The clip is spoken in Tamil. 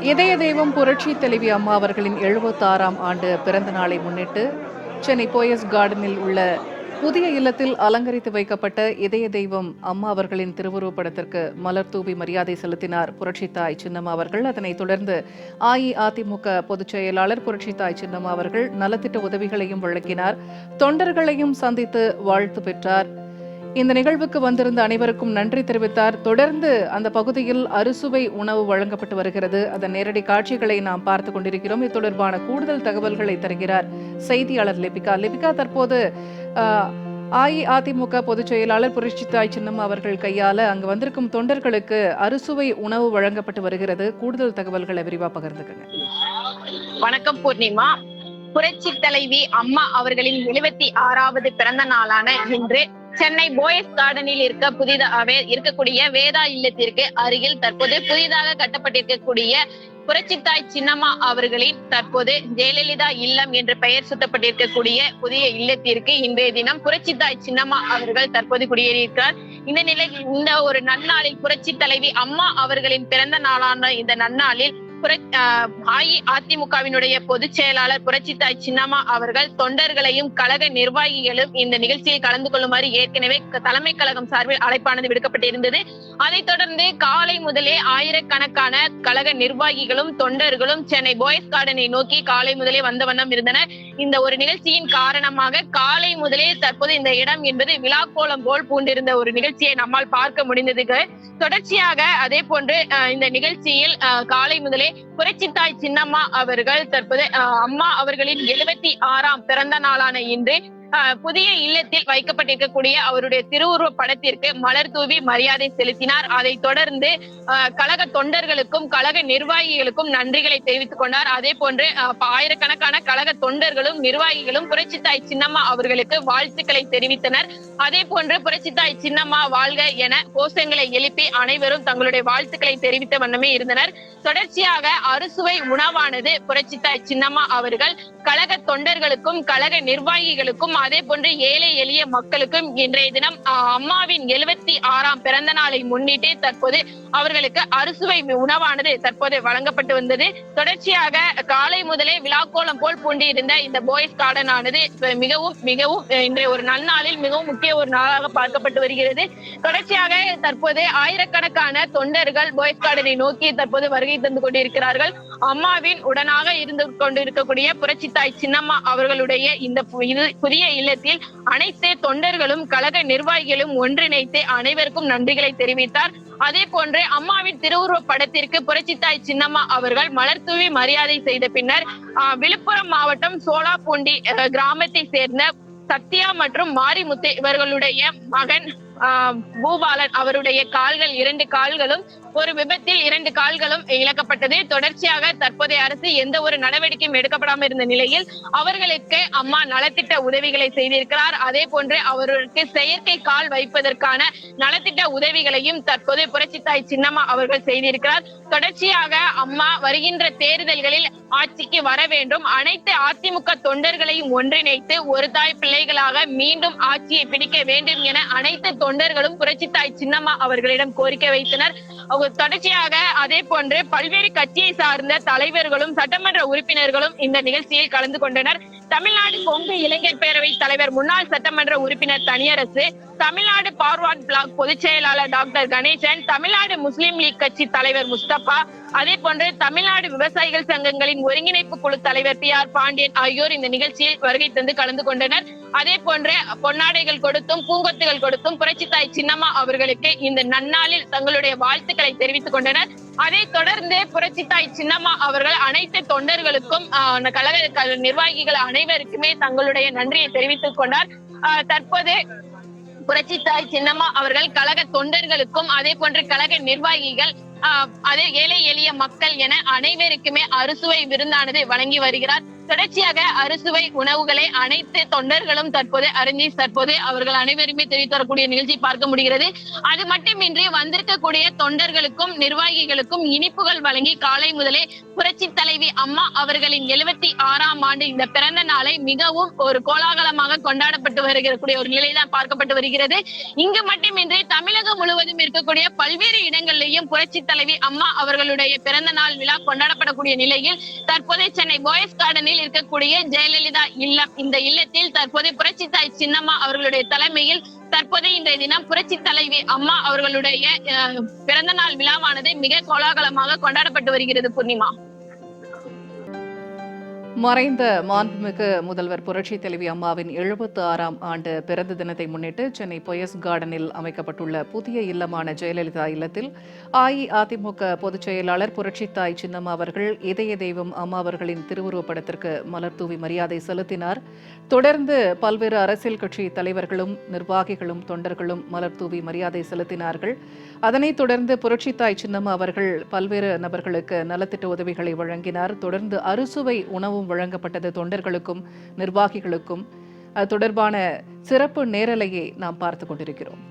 இதய தெய்வம் புரட்சி தலைவி அம்மா அவர்களின் எழுபத்தாறாம் ஆண்டு பிறந்த நாளை முன்னிட்டு சென்னை போயஸ் கார்டனில் உள்ள புதிய இல்லத்தில் அலங்கரித்து வைக்கப்பட்ட இதய தெய்வம் அம்மா அவர்களின் திருவுருவப்படத்திற்கு மலர் தூவி மரியாதை செலுத்தினார் புரட்சித்தாய் சின்னம்மா அவர்கள். அதனைத் தொடர்ந்து அஇஅதிமுக பொதுச் செயலாளர் புரட்சித்தாய் சின்னம்மா அவர்கள் நலத்திட்ட உதவிகளையும் வழங்கினார். தொண்டர்களையும் சந்தித்து வாழ்த்து பெற்றார். இந்த நிகழ்வுக்கு வந்திருந்த அனைவருக்கும் நன்றி தெரிவித்தார். தொடர்ந்து அந்த பகுதியில் அறுசுவை உணவு வழங்கப்பட்டு வருகிறது. அதன் நேரடி காட்சிகளை நாம் பார்த்து கொண்டிருக்கிறோம். இது தொடர்பான கூடுதல் தகவல்களை தருகிறார் செய்தியாளர் லிபிகா. லிபிகா தற்போது அஇஅதிமுக பொதுச் செயலாளர் புரட்சித்தாய் சின்னம் அவர்கள் கையால அங்கு வந்திருக்கும் தொண்டர்களுக்கு அறுசுவை உணவு வழங்கப்பட்டு வருகிறது. கூடுதல் தகவல்களை விரிவா பகிர்ந்துக்கங்க. வணக்கம் பூர்ணிமா. புரட்சி தலைவி அம்மா அவர்களின் எழுபத்தி ஆறாவது பிறந்த நாளான இன்று சென்னை போயஸ் கார்டனில் இருக்க புதிதாக இருக்கக்கூடிய வேதா இல்லத்திற்கு அருகில் தற்போது புதிதாக கட்டப்பட்டிருக்கக்கூடிய புரட்சித்தாய் சின்னம்மா அவர்களின் தற்போது ஜெயலலிதா இல்லம் என்று பெயர் சூட்டப்பட்டிருக்கக்கூடிய புதிய இல்லத்திற்கு இன்றைய தினம் புரட்சித்தாய் சின்னம்மா அவர்கள் தற்போது குடியேறியிருக்கிறார். இந்த நிலையில் இந்த ஒரு நன்னாளில் புரட்சி தலைவி அம்மா அவர்களின் பிறந்த நாளான இந்த நன்னாளில் அஇஅதிமுகவினுடைய பொதுச் செயலாளர் புரட்சித்தாய் சின்னம்மா அவர்கள் தொண்டர்களையும் கழக நிர்வாகிகளும் இந்த நிகழ்ச்சியில் கலந்து கொள்ளுமாறு ஏற்கனவே தலைமை கழகம் சார்பில் அழைப்பானது விடுக்கப்பட்டிருந்தது. அதைத் தொடர்ந்து காலை முதலே ஆயிரக்கணக்கான கழக நிர்வாகிகளும் தொண்டர்களும் சென்னை பாய்ஸ் கார்டனை நோக்கி காலை முதலே வந்த வண்ணம் இருந்தனர். இந்த ஒரு நிகழ்ச்சியின் காரணமாக காலை முதலே தற்போது இந்த இடம் என்பது விழா கோலம் போல் பூண்டிருந்த ஒரு நிகழ்ச்சியை நம்மால் பார்க்க முடிந்தது. தொடர்ச்சியாக அதே போன்று இந்த நிகழ்ச்சியில் காலை முதலே புரட்சித்தாய் சின்னம்மா அவர்கள் தற்போது அம்மா அவர்களின் எழுபத்தி ஆறாம் பிறந்த நாளான இன்று புதிய இல்லத்தில் வைக்கப்பட்டிருக்கக்கூடிய அவருடைய திருவுருவ படத்திற்கு மலர் தூவி மரியாதை செலுத்தினார். அதை தொடர்ந்து கழக தொண்டர்களுக்கும் கழக நிர்வாகிகளுக்கும் நன்றிகளை தெரிவித்துக் கொண்டார். அதே போன்று ஆயிரக்கணக்கான கழக தொண்டர்களும் நிர்வாகிகளும் புரட்சித்தாய் சின்னம்மா அவர்களுக்கு வாழ்த்துக்களை தெரிவித்தனர். அதே போன்று புரட்சித்தாய் சின்னம்மா வாழ்க என கோஷங்களை எழுப்பி அனைவரும் தங்களுடைய வாழ்த்துக்களை தெரிவித்த வண்ணமே இருந்தனர். தொடர்ச்சியாக அறுசுவை உணவானது புரட்சித்தாய் சின்னம்மா அவர்கள் கழக தொண்டர்களுக்கும் கழக நிர்வாகிகளுக்கும் அதே போன்று ஏழை எளிய மக்களுக்கும் இன்றைய தினம் அம்மாவின் எழுபத்தி ஆறாம் பிறந்த நாளை முன்னிட்டு தற்போது அவர்களுக்கு அறுசுவை உணவானது தற்போது வழங்கப்பட்டு வந்தது. தொடர்ச்சியாக காலை முதலே விழாக்கோலம் போல் பூண்டியிருந்த இந்த போய்ஸ் கார்டன் ஆனது மிகவும் மிகவும் இன்றைய ஒரு நன்னாளில் மிகவும் முக்கிய ஒரு நாளாக பார்க்கப்பட்டு வருகிறது. தொடர்ச்சியாக தற்போது ஆயிரக்கணக்கான தொண்டர்கள் போய்ஸ் கார்டனை நோக்கி தற்போது வருகை தந்து கொண்டிருக்கிறார்கள். அம்மாவின் உடனாக இருந்து கொண்டிருக்கக்கூடிய புரட்சித்தாய் சின்னம்மா அவர்களுடைய இந்த புதிய இல்லத்தில் அனைத்து தொண்டர்களும் கழக நிர்வாகிகளும் ஒன்றிணைத்து அனைவருக்கும் நன்றிகளை தெரிவித்தார். அதே போன்று அம்மாவின் திருவுருவ படத்திற்கு புரட்சித்தாய் சின்னம்மா அவர்கள் மலர் தூவி மரியாதை செய்த பின்னர் விழுப்புரம் மாவட்டம் சோலாப்பூண்டி கிராமத்தை சேர்ந்த சத்யா மற்றும் மாரிமுத்து இவர்களுடைய மகன் பூபாலன் அவருடைய கால்கள் இரண்டு கால்களும் ஒரு விபத்தில் இரண்டு கால்களும் இழக்கப்பட்டது. தொடர்ச்சியாக தற்போதைய அரசு எந்த ஒரு நடவடிக்கையும் எடுக்கப்படாமல் இருந்த நிலையில் அவர்களுக்கு அம்மா நலத்திட்ட உதவிகளை செய்திருக்கிறார். அதே போன்று அவர்களுக்கு செயற்கை கால் வைப்பதற்கான நலத்திட்ட உதவிகளையும் தற்போது புரட்சித்தாய் சின்னம்மா அவர்கள் செய்திருக்கிறார். தொடர்ச்சியாக அம்மா வருகின்ற தேர்தல்களில் ஆட்சிக்கு வர வேண்டும். அனைத்து அதிமுக தொண்டர்களையும் ஒன்றிணைத்து ஒரு தாய் பிள்ளைகளாக மீண்டும் ஆட்சியை பிடிக்க வேண்டும் என அனைத்து தொண்டர்களும் புரட்சித்தாய் சின்னம்மா அவர்களிடம் கோரிக்கை வைத்தனர். அவங்க தொடர்ச்சியாக அதே போன்று பல்வேறு கட்சியை சார்ந்த தலைவர்களும் சட்டமன்ற உறுப்பினர்களும் இந்த நிகழ்ச்சியில் கலந்து கொண்டனர். தமிழ்நாடு கொங்கு இளைஞர் பேரவை தலைவர் முன்னாள் சட்டமன்ற உறுப்பினர் தனியரசு தமிழ்நாடு பார்வார்ட் பிளாக் பொதுச் செயலாளர் doctor Ganesan Tamil Nadu Muslim league கட்சி தலைவர் முஸ்தபா அதே போன்று தமிழ்நாடு விவசாயிகள் சங்கங்களின் ஒருங்கிணைப்பு குழு தலைவர் டி ஆர் பாண்டியன் ஆகியோர் இந்த நிகழ்ச்சியில் வருகை தந்து கலந்து கொண்டனர். அதே போன்று பொன்னாடைகள் கொடுத்தும் பூங்கொத்துகள் கொடுத்தும் புரட்சித்தாய் சின்னம்மா அவர்களுக்கு இந்த நன்னாளில் தங்களுடைய வாழ்த்துக்களை தெரிவித்துக் கொண்டனர். அதை தொடர்ந்து புரட்சித்தாய் சின்னம்மா அவர்கள் அனைத்து தொண்டர்களுக்கும் ஆஹ், கழக நிர்வாகிகள் அனைவருக்குமே தங்களுடைய நன்றியை தெரிவித்துக் கொண்டார். தற்போது புரட்சி புரட்சித்தாய் சின்னம்மா அவர்கள் கழக தொண்டர்களுக்கும் அதே போன்று கழக நிர்வாகிகள் ஆஹ், அதே ஏழை எளிய மக்கள் என அனைவருக்குமே அறுசுவை விருந்தானது வழங்கி வருகிறார். தொடர்ச்சியாக அறுசுவை உணவுகளை அனைத்து தொண்டர்களும் தற்போது அறிஞ்சி தற்போது அவர்கள் அனைவருமே தெரிவித்துவரக்கூடிய நிகழ்ச்சி பார்க்க முடிகிறது. அது மட்டுமின்றி வந்திருக்கக்கூடிய தொண்டர்களுக்கும் நிர்வாகிகளுக்கும் இனிப்புகள் வழங்கி காலை முதலே புரட்சி தலைவி அம்மா அவர்களின் எழுபத்தி ஆறாம் ஆண்டு இந்த பிறந்த நாளை மிகவும் ஒரு கோலாகலமாக கொண்டாடப்பட்டு வருகிறக்கூடிய ஒரு நிலைதான் பார்க்கப்பட்டு வருகிறது. இங்கு மட்டுமின்றி தமிழகம் முழுவதும் இருக்கக்கூடிய பல்வேறு இடங்களிலேயும் புரட்சி தலைவி அம்மா அவர்களுடைய பிறந்த நாள் விழா கொண்டாடப்படக்கூடிய நிலையில் தற்போது சென்னை பாய்ஸ் கார்டனில் இருக்கக்கூடிய ஜெயலலிதா இல்லம். இந்த இல்லத்தில் தற்போது புரட்சி தாய் சின்னம்மா அவர்களுடைய தலைமையில் தற்போது இன்றைய தினம் புரட்சி தலைவி அம்மா அவர்களுடைய பிறந்த நாள் விழாவானது மிக கோலாகலமாக கொண்டாடப்பட்டு வருகிறது பூர்ணிமா. மறைந்த மாண்புமிகு முதல்வர் புரட்சி தலைவி அம்மாவின் எழுபத்து ஆறாம் ஆண்டு பிறந்த தினத்தை முன்னிட்டு சென்னை பொயஸ் கார்டனில் அமைக்கப்பட்டுள்ள புதிய இல்லமான ஜெயலலிதா இல்லத்தில் அஇஅதிமுக பொதுச் செயலாளர் புரட்சித்தாய் சின்னம்மா அவர்கள் இதய தெய்வம் அம்மா அவர்களின் திருவுருவப்படத்திற்கு மலர் தூவி மரியாதை செலுத்தினார். தொடர்ந்து பல்வேறு அரசியல் கட்சி தலைவர்களும் நிர்வாகிகளும் தொண்டர்களும் மலர் தூவி மரியாதை செலுத்தினார்கள். அதனைத் தொடர்ந்து புரட்சித்தாய் சின்னம்மா அவர்கள் பல்வேறு நபர்களுக்கு நலத்திட்ட உதவிகளை வழங்கினார். தொடர்ந்து அறுசுவை உணவும் வழங்கப்பட்டது தொண்டர்களுக்கும் நிர்வாகிகளுக்கும். அது தொடர்பான சிறப்பு நேரலையை நாம் பார்த்து கொண்டிருக்கிறோம்.